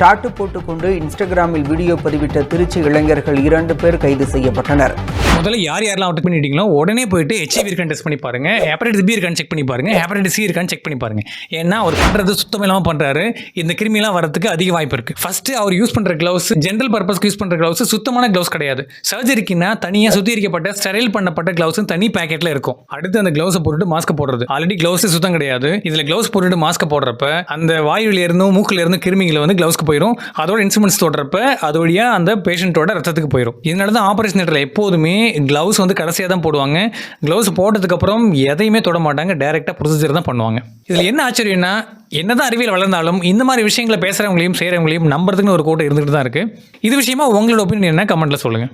Tattoo போட்டுக்கொண்டு இன்ஸ்டாகிராமில் video பதிவிட்ட திருச்சி இளைஞர்கள் இரண்டு பேர் கைது செய்யப்பட்டனர். முதல்ல யார் யாரெல்லாம் அவுட் பண்ணிட்டீங்களோ உடனே போயிட்டு ஹெச்ஐவி இருக்கான்னு டெஸ்ட் பண்ணி பாருங்க. ஹெப்படைட்டிஸ் பி இருக்கான்னு செக் பண்ணி பாருங்க. ஹெப்படைட்டிஸ் சி இருக்கான்னு செக் பண்ணி பாருங்க. ஏன்னா அவர் பண்றது சுத்தம் இல்லாமல் பண்றாரு. இந்த கிருமிலாம் வரதுக்கு அதிக வாய்ப்பு இருக்கு. ஃபர்ஸ்ட் அவர் யூஸ் பண்ற கிளவுஸ் ஜென்ரல் பர்பஸ்க்கு யூஸ் பண்ற கிளவுஸ் சுத்தமான கிளவுஸ் கிடையாது. சர்ஜரிக்குன்னா தனியாக சுத்திகரிக்கப்பட்ட ஸ்டெரைல் பண்ணப்பட்ட கிளவுஸ் தனி பேக்கெட்ல இருக்கும். அடுத்து அந்த கிளவுஸை போட்டுட்டு மாஸ்க் போடுறது. ஆல்ரெடி கிளவுஸ் சுத்தம் கிடையாது. இதுல கிளவுஸ் போட்டுட்டு மாஸ்க் போடுறப்ப அந்த வாயுல இருந்தும் மூக்குல இருந்தும் கிருமிகளை வந்து கிளவுஸ்க்கு போயிடும் அதோட இன்ஸ்ட்ருமெண்ட்ஸ் தொடுறப்ப அது வழியாக அந்த பேஷண்ட்டோட ரத்தத்துக்கு போயிடும் இதனால தான் ஆப்ரேஷன் தேட்டரில் எப்போதுமே க்ளவுஸ் வந்து கடைசியாக தான் போடுவாங்க. க்ளவுஸ் போட்டதுக்கப்புறம் எதையுமே தொட மாட்டாங்க. டைரெக்டாக ப்ரொசீஜர் தான் பண்ணுவாங்க. இதில் என்ன ஆச்சரியம்னா என்னதான் அறிவியல் வளர்ந்தாலும் இந்த மாதிரி விஷயங்களை பேசுகிறவங்களையும் செய்கிறவங்களையும் நம்புறதுக்குன்னு ஒரு கூட்டம் இருந்துகிட்டு தான் இருக்குது இது விஷயமா உங்களோட ஒப்பீனியன் என்ன? கமெண்ட்டில் சொல்லுங்கள்